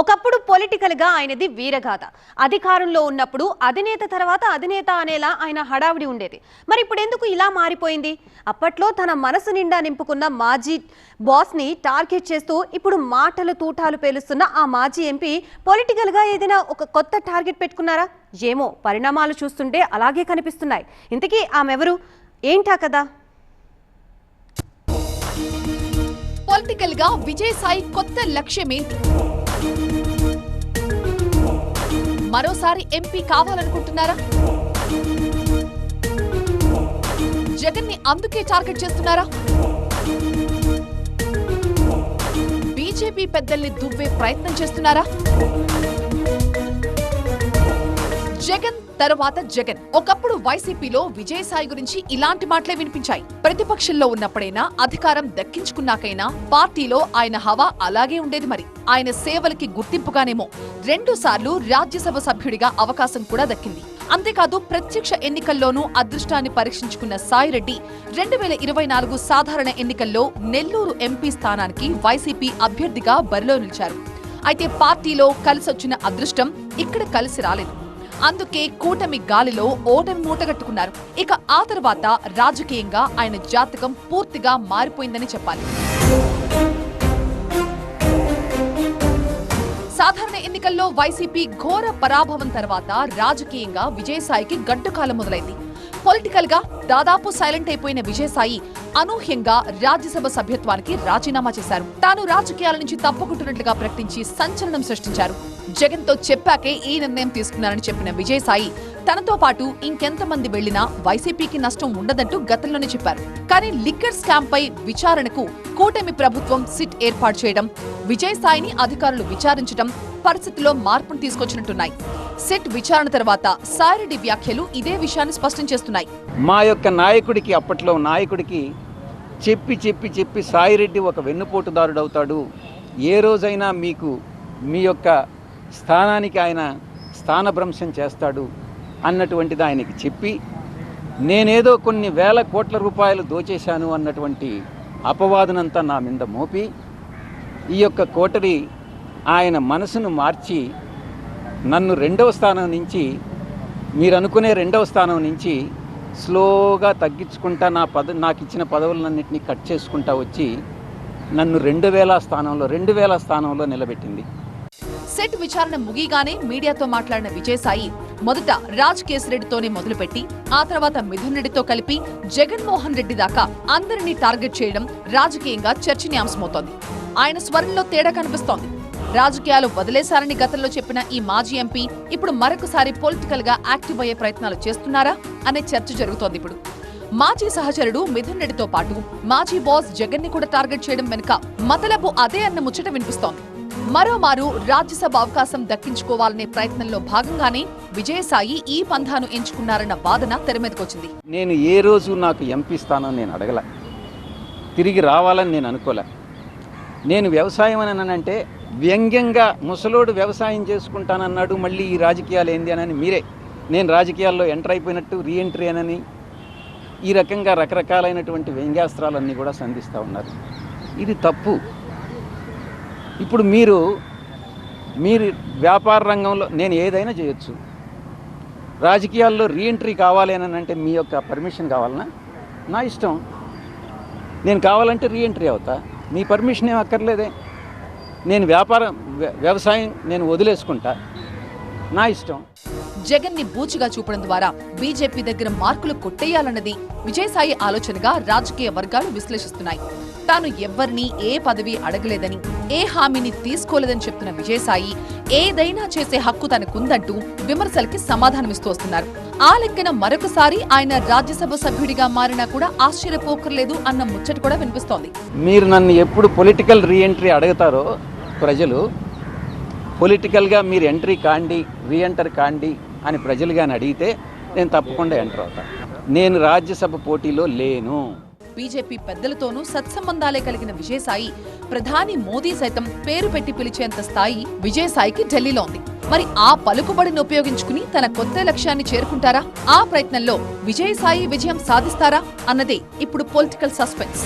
ఒకప్పుడు పొలిటికల్గా ఆయనది వీరగాథ. అధికారంలో ఉన్నప్పుడు అధినేత తర్వాత అధినేత అనేలా ఆయన హడావిడి ఉండేది. మరి ఇప్పుడు ఎందుకు ఇలా మారిపోయింది? అప్పట్లో తన మనసు నిండా నింపుకున్న మాజీ బాస్ని టార్గెట్ చేస్తూ ఇప్పుడు మాటలు తూటాలు పేలుస్తున్న ఆ మాజీ ఎంపీ పొలిటికల్గా ఏదైనా ఒక కొత్త టార్గెట్ పెట్టుకున్నారా? ఏమో పరిణామాలు చూస్తుంటే అలాగే కనిపిస్తున్నాయి. ఇంతకీ ఆమెవరు? ఏంటా కదా పొలిటికల్గా విజయసాయి కొత్త లక్ష్యమేంటి మరోసారి ఎంపీ కావాలనుకుంటున్నారా? జగన్ని అందుకే టార్గెట్ చేస్తున్నారా? బీజేపీ పెద్దల్ని దువ్వే ప్రయత్నం చేస్తున్నారా? తరువాత జగన్. ఒకప్పుడు వైసీపీలో విజయసాయి గురించి ఇలాంటి మాటలే వినిపించాయి. ప్రతిపక్షంలో ఉన్నప్పుడైనా అధికారం దక్కించుకున్నాకైనా పార్టీలో ఆయన హవా అలాగే ఉండేది మరి. ఆయన సేవలకి గుర్తింపుగానేమో రెండు సార్లు రాజ్యసభ సభ్యుడిగా అవకాశం కూడా దక్కింది. అంతేకాదు ప్రత్యక్ష ఎన్నికల్లోనూ అదృష్టాన్ని పరీక్షించుకున్న సాయిరెడ్డి రెండు వేల ఇరవై నాలుగు సాధారణ ఎన్నికల్లో నెల్లూరు ఎంపీ స్థానానికి వైసీపీ అభ్యర్థిగా బరిలో నిలిచారు. అయితే పార్టీలో కలిసొచ్చిన అదృష్టం ఇక్కడ కలిసి రాలేదు. అందుకే కూటమి గాలిలో ఓటమి మూటగట్టుకున్నారు. ఇక ఆ తర్వాత రాజకీయంగా ఆయన జాతకం పూర్తిగా మారిపోయిందని చెప్పాలి. సాధారణ ఎన్నికల్లో వైసీపీ ఘోర పరాభవం తర్వాత రాజకీయంగా విజయసాయికి గడ్డుకాలం మొదలైంది. పొలిటికల్గా దాదాపు సైలెంట్ అయిపోయిన విజయసాయి అనూహ్యంగా రాజ్యసభ సభ్యత్వానికి రాజీనామా చేశారు. తాను రాజకీయాల నుంచి తప్పుకుంటున్నట్లుగా ప్రకటించి సంచలనం సృష్టించారు. జగన్తో చెప్పాకే ఈ నిర్ణయం తీసుకున్నారని చెప్పిన విజయసాయి తనతో పాటు ఇంకెంతమంది వెళ్ళినా వైసీపీకి నష్టం ఉండదంటూ గతంలోనే చెప్పారు. కానీ లిక్కర్ స్కామ్ పై విచారణకు కూటమి ప్రభుత్వం సిట్ ఏర్పాటు చేయడం విజయసాయిని అధికారులు విచారించడం పరిస్థితిలో మార్పును తీసుకొచ్చినట్టున్నాయి. సెట్ విచారణ తర్వాత సాయిరెడ్డి వ్యాఖ్యలు ఇదే విషయాన్ని స్పష్టం చేస్తున్నాయి. మా యొక్క నాయకుడికి అప్పట్లో నాయకుడికి చెప్పి చెప్పి చెప్పి సాయిరెడ్డి ఒక వెన్నుపోటుదారుడు అవుతాడు ఏ రోజైనా మీకు మీ యొక్క స్థానానికి ఆయన స్థానభ్రంశం చేస్తాడు అన్నటువంటిది ఆయనకి చెప్పి నేనేదో కొన్ని వేల కోట్ల రూపాయలు దోచేశాను అన్నటువంటి అపవాదనంతా నా మీద మోపి ఈ యొక్క కోటరి ఆయన మనసును మార్చి నన్ను రెండవ స్థానం నుంచి మీరు అనుకునే రెండవ స్థానం నుంచి స్లోగా తగ్గించుకుంటా నా పద నాకు ఇచ్చిన పదవులన్నింటినీ కట్ చేసుకుంటా వచ్చి నన్ను రెండు వేల స్థానంలో రెండు వేల స్థానంలో నిలబెట్టింది. సెట్ విచారణ ముగిగానే మీడియాతో మాట్లాడిన విజయసాయి మొదట రాజ్ కేసిరెడ్డితోనే మొదలుపెట్టి ఆ తర్వాత మిథున్ రెడ్డితో కలిపి జగన్మోహన్ రెడ్డి దాకా అందరినీ టార్గెట్ చేయడం రాజకీయంగా చర్చనీయాంశమవుతోంది. ఆయన స్వరంలో తేడా కనిపిస్తోంది. రాజకీయాలు వదిలేశారని గతంలో చెప్పిన ఈ మాజీ ఎంపీ ఇప్పుడు మరొకసారి పొలిటికల్గా యాక్టివ్ అయ్యే ప్రయత్నాలు చేస్తున్నారా అనే చర్చ జరుగుతోంది ఇప్పుడు. మాజీ సహచరుడు మిథున్ రెడ్డితో పాటు మాజీ బాస్ జగన్ని కూడా టార్గెట్ చేయడం వెనుక మతలబు అదే అన్న ముచ్చట వినిపిస్తోంది. మరోమారు రాజ్యసభ అవకాశం దక్కించుకోవాలనే ప్రయత్నంలో భాగంగానే విజయసాయి ఈ పంథాను ఎంచుకున్నారన్న వాదన తెరమీదకొచ్చింది నేను ఏ రోజు నాకు ఎంపీ స్థానం నేను అడగల. తిరిగి రావాలని నేను అనుకోలే. నేను వ్యవసాయం అని అనంటే వ్యంగ్యంగా ముసలోడు వ్యవసాయం చేసుకుంటానన్నాడు మళ్ళీ ఈ రాజకీయాలు ఏంది అని మీరే. నేను రాజకీయాల్లో ఎంటర్ అయిపోయినట్టు రీఎంట్రీ అనని ఈ రకంగా రకరకాలైనటువంటి వ్యంగ్యాస్త్రాలన్నీ కూడా సంధిస్తూ ఉన్నారు. ఇది తప్పు. ఇప్పుడు మీరు మీరు వ్యాపార రంగంలో నేను ఏదైనా చేయొచ్చు. రాజకీయాల్లో రీఎంట్రీ కావాలి అని అంటే మీ యొక్క పర్మిషన్ కావాలనా? నా ఇష్టం. నేను కావాలంటే రీఎంట్రీ అవుతా. మీ పర్మిషన్ ఏం అక్కర్లేదే. నేను వ్యాపారం వ్య- వ్యవసాయం నేను వదిలేసుకుంటా. నా ఇష్టం. జగన్ని బూచిగా చూపడం ద్వారా బీజేపీ దగ్గర మార్కులు కొట్టేయాలన్నది విజయసాయి ఆలోచనగా రాజకీయ వర్గాలు విశ్లేషిస్తున్నాయి. తాను ఎవ్వరినీ ఏ పదవి అడగలేదని ఏ హామీని తీసుకోలేదని చెప్తున్న విజయసాయి ఏదైనా చేసే హక్కు తనకుందంటూ విమర్శలకి సమాధానమిస్తూ వస్తున్నారు. ఆ లెక్కన మరొకసారి ఆయన రాజ్యసభ సభ్యుడిగా మారినా కూడా ఆశ్చర్యపోకర్లేదు అన్న ముచ్చట కూడా వినిపిస్తోంది. మీరు నన్ను ఎప్పుడు పొలిటికల్ రీఎంట్రీ అడుగుతారో ప్రజలు పొలిటికల్గా మీరు ఎంట్రీ కాండి రీఎంటర్ కాండి అని ప్రజలు కానీ అడిగితే నేను తప్పకుండా ఎంటర్ అవుతాను నేను రాజ్యసభ పోటీలో లేను. బీజేపీ పెద్దలతోనూ సత్సంబంధాలే కలిగిన విజయసాయి ప్రధాని మోదీ సైతం పేరు పెట్టి పిలిచేంత స్థాయి విజయసాయికి ఢిల్లీలో ఉంది. మరి ఆ పలుకుబడిని ఉపయోగించుకుని తన కొత్త లక్ష్యాన్ని చేరుకుంటారా? ఆ ప్రయత్నంలో విజయసాయి విజయం సాధిస్తారా? అన్నదే ఇప్పుడు పొలిటికల్ సస్పెన్స్.